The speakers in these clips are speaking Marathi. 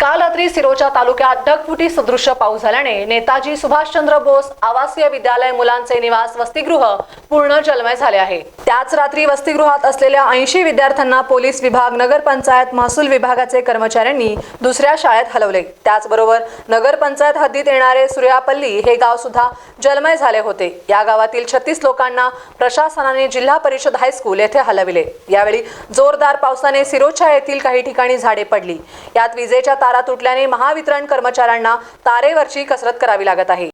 काल रात्री सिरोच्या तालुक्यात ढगफुटी सदृश पाऊस झाल्याने नेताजी सुभाषचंद्र बोस आवासीय विद्यालय मुलांचे निवास वसतिगृह पूर्ण जलमय झाले आहे. त्याच रात्री वसतिगृहात असलेल्या ऐंशी विद्यार्थ्यांना पोलीस विभाग नगरपंचायत महसूल विभागाचे कर्मचाऱ्यांनी दुसऱ्या शाळेत हलवले. त्याचबरोबर नगरपंचायत हद्दीत येणारे सूर्यापल्ली हे गाव सुद्धा जलमय झाले होते. या गावातील छत्तीस लोकांना प्रशासनाने जिल्हा परिषद हायस्कूल येथे हलविले. यावेळी जोरदार पावसाने सिरोच्या येथील काही ठिकाणी झाडे पडली. यात विजेच्या तारा तुटल्याने महावितरण कर्मचाऱ्यांना तारेवरची कसरत करावी लागत आहे.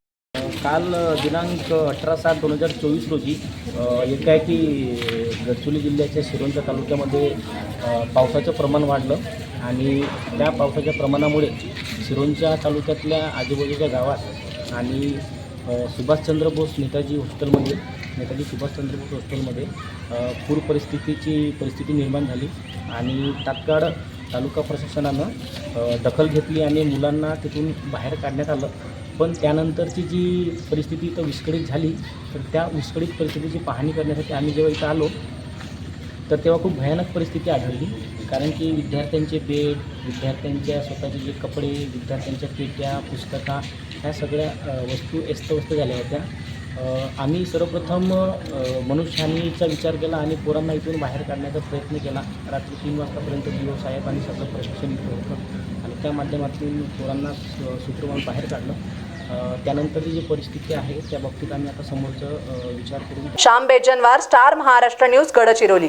काल दिनांक अठरा सात दोन हजार चोवीस रोजी अ, एकाएकी गडचिरोली जिल्ह्याच्या शिरोंचा तालुक्यामध्ये पावसाचं प्रमाण वाढलं आणि त्या पावसाच्या प्रमाणामुळे शिरोंच्या तालुक्यातल्या आजूबाजूच्या गावात आणि सुभाषचंद्र बोस नेताजी हॉस्टेलमध्ये नेताजी सुभाषचंद्र बोस हॉस्टेलमध्ये पूर परिस्थितीची परिस्थिती निर्माण झाली आणि तात्काळ तालुका प्रशासनानं दखल घेतली आणि मुलांना तिथून बाहेर काढण्यात आलं. पण त्यानंतरची जी परिस्थिती इथं विस्कळीत झाली तर त्या विस्कळीत परिस्थितीची पाहणी करण्यासाठी आम्ही जेव्हा इथं आलो तर तेव्हा खूप भयानक परिस्थिती आढळली. कारण की विद्यार्थ्यांचे बेड विद्यार्थ्यांच्या स्वतःचे जे कपडे विद्यार्थ्यांच्या पेट्या पुस्तका ह्या सगळ्या वस्तू अस्तव्यस्त झाल्या होत्या. आम्ही सर्वप्रथम अ, मनुष्यहानीचा विचार केला आणि पोरांना इथून बाहेर काढण्याचा प्रयत्न केला. रात्री तीन वाजतापर्यंत दिवस साहेब आणि सगळं प्रशिक्षण इथं होतं. आणि त्या माध्यमातून पोरांना सु- सूत्रवान बाहेर काढलं. त्यानंतरची जी परिस्थिती आहे त्या बाबतीत आम्ही आता समोरचं विचार करून श्याम बेजनवार स्टार महाराष्ट्र न्यूज गडचिरोली.